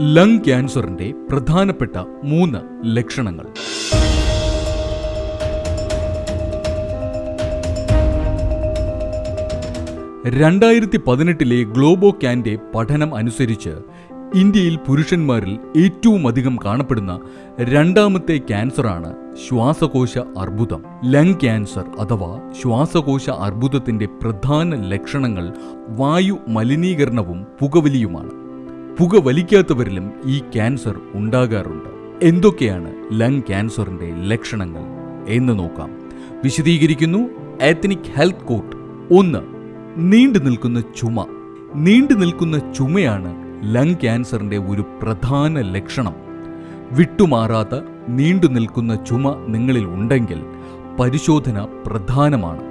Lung ക്യാൻസറിന്റെ പ്രധാനപ്പെട്ട മൂന്ന് ലക്ഷണങ്ങൾ. രണ്ടായിരത്തി പതിനെട്ടിലെ ഗ്ലോബോ ക്യാന്റെ പഠനം അനുസരിച്ച് ഇന്ത്യയിൽ പുരുഷന്മാരിൽ ഏറ്റവും അധികം കാണപ്പെടുന്ന രണ്ടാമത്തെ ക്യാൻസറാണ് ശ്വാസകോശ അർബുദം. ലങ് ക്യാൻസർ അഥവാ ശ്വാസകോശ അർബുദത്തിന്റെ പ്രധാന ലക്ഷണങ്ങൾ വായു മലിനീകരണവും പുകവലിയുമാണ്. പുകവലിക്കാത്തവരിലും ഈ ക്യാൻസർ ഉണ്ടാകാറുണ്ട്. എന്തൊക്കെയാണ് ലങ് ക്യാൻസറിന്റെ ലക്ഷണങ്ങൾ എന്ന് നോക്കാം. വിശദീകരിക്കുന്നു എത്നിക് ഹെൽത്ത് കോട്ട് ഒന്ന് നീണ്ടു നിൽക്കുന്ന ചുമ. നീണ്ടു നിൽക്കുന്ന ചുമയാണ് ലങ് ക്യാൻസറിന്റെ ഒരു പ്രധാന ലക്ഷണം. വിട്ടുമാറാത്ത നീണ്ടു നിൽക്കുന്ന ചുമ നിങ്ങളിൽ ഉണ്ടെങ്കിൽ പരിശോധന പ്രധാനമാണ്.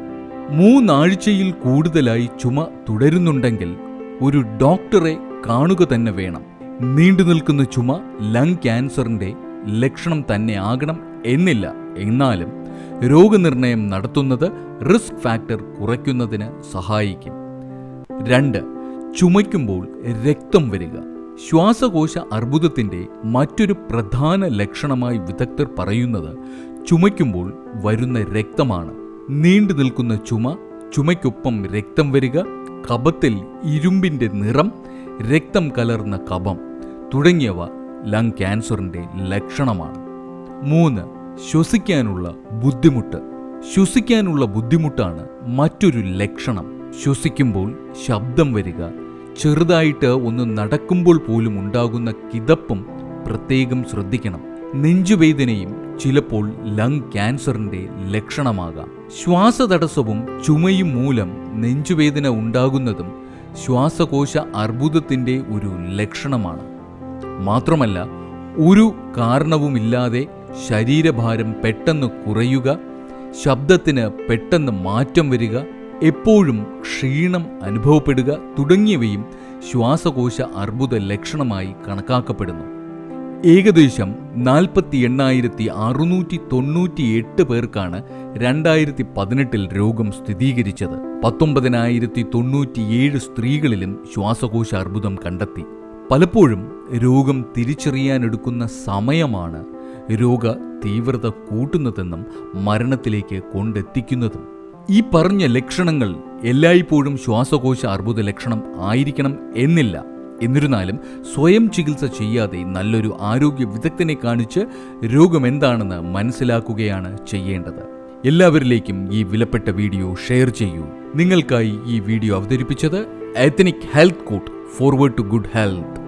മൂന്നാഴ്ചയിൽ കൂടുതലായി ചുമ തുടരുന്നുണ്ടെങ്കിൽ ഒരു ഡോക്ടറെ കാണുക തന്നെ വേണം. നീണ്ടു നിൽക്കുന്ന ചുമ ലങ് ക്യാൻസറിന്റെ ലക്ഷണം തന്നെ ആകണം എന്നില്ല. എന്നാലും രോഗനിർണയം നടത്തുന്നത് റിസ്ക് ഫാക്ടർ കുറയ്ക്കുന്നതിന് സഹായിക്കും. രണ്ട് ചുമയ്ക്കുമ്പോൾ രക്തം വരിക. ശ്വാസകോശ അർബുദത്തിന്റെ മറ്റൊരു പ്രധാന ലക്ഷണമായി വിദഗ്ധർ പറയുന്നത് ചുമയ്ക്കുമ്പോൾ വരുന്ന രക്തമാണ്. നീണ്ടു നിൽക്കുന്ന ചുമ ചുമയ്ക്കൊപ്പം രക്തം വരിക കപത്തിൽ ഇരുമ്പിന്റെ നിറം രക്തം കലർന്ന കപം തുടങ്ങിയവ ലങ് ക്യാൻസറിന്റെ ലക്ഷണമാണ്. മൂന്ന് ശ്വസിക്കാനുള്ള ബുദ്ധിമുട്ട്. ശ്വസിക്കാനുള്ള ബുദ്ധിമുട്ടാണ് മറ്റൊരു ലക്ഷണം. ശ്വസിക്കുമ്പോൾ ശബ്ദം വരിക ചെറുതായിട്ട് ഒന്ന് നടക്കുമ്പോൾ പോലും ഉണ്ടാകുന്ന കിതപ്പും പ്രത്യേകം ശ്രദ്ധിക്കണം. നെഞ്ചുവേദനയും ചിലപ്പോൾ ലങ് ക്യാൻസറിന്റെ ലക്ഷണമാകാം. ശ്വാസതടസ്സവും ചുമയും മൂലം നെഞ്ചുവേദന ഉണ്ടാകുന്നതും ശ്വാസകോശ അർബുദത്തിന്റെ ഒരു ലക്ഷണമാണ്. മാത്രമല്ല ഒരു കാരണവുമില്ലാതെ ശരീരഭാരം പെട്ടെന്ന് കുറയുക ശബ്ദത്തിന് പെട്ടെന്ന് മാറ്റം വരിക എപ്പോഴും ക്ഷീണം അനുഭവപ്പെടുക തുടങ്ങിയവയും ശ്വാസകോശ അർബുദ ലക്ഷണമായി കണക്കാക്കപ്പെടുന്നു. ഏകദേശം നാൽപ്പത്തി എണ്ണായിരത്തി അറുന്നൂറ്റി തൊണ്ണൂറ്റി എട്ട് പേർക്കാണ് രണ്ടായിരത്തി പതിനെട്ടിൽ രോഗം സ്ഥിരീകരിച്ചത്. പത്തൊമ്പതിനായിരത്തി തൊണ്ണൂറ്റിയേഴ് സ്ത്രീകളിലും ശ്വാസകോശ അർബുദം കണ്ടെത്തി. പലപ്പോഴും രോഗം തിരിച്ചറിയാനെടുക്കുന്ന സമയമാണ് രോഗ തീവ്രത കൂട്ടുന്നതെന്നും മരണത്തിലേക്ക് കൊണ്ടെത്തിക്കുന്നതും. ഈ പറഞ്ഞ ലക്ഷണങ്ങൾ എല്ലായ്പ്പോഴും ശ്വാസകോശ അർബുദ ലക്ഷണം ആയിരിക്കണം എന്നില്ല. എന്നിരുന്നാലും സ്വയം ചികിത്സ ചെയ്യാതെ നല്ലൊരു ആരോഗ്യ വിദഗ്ധനെ കാണിച്ച് രോഗം എന്താണെന്ന് മനസ്സിലാക്കുകയാണ് ചെയ്യേണ്ടത്. എല്ലാവരിലേക്കും ഈ വിലപ്പെട്ട വീഡിയോ ഷെയർ ചെയ്യൂ. നിങ്ങൾക്കായി ഈ വീഡിയോ അവതരിപ്പിച്ചത് ethnic health coat forward to good health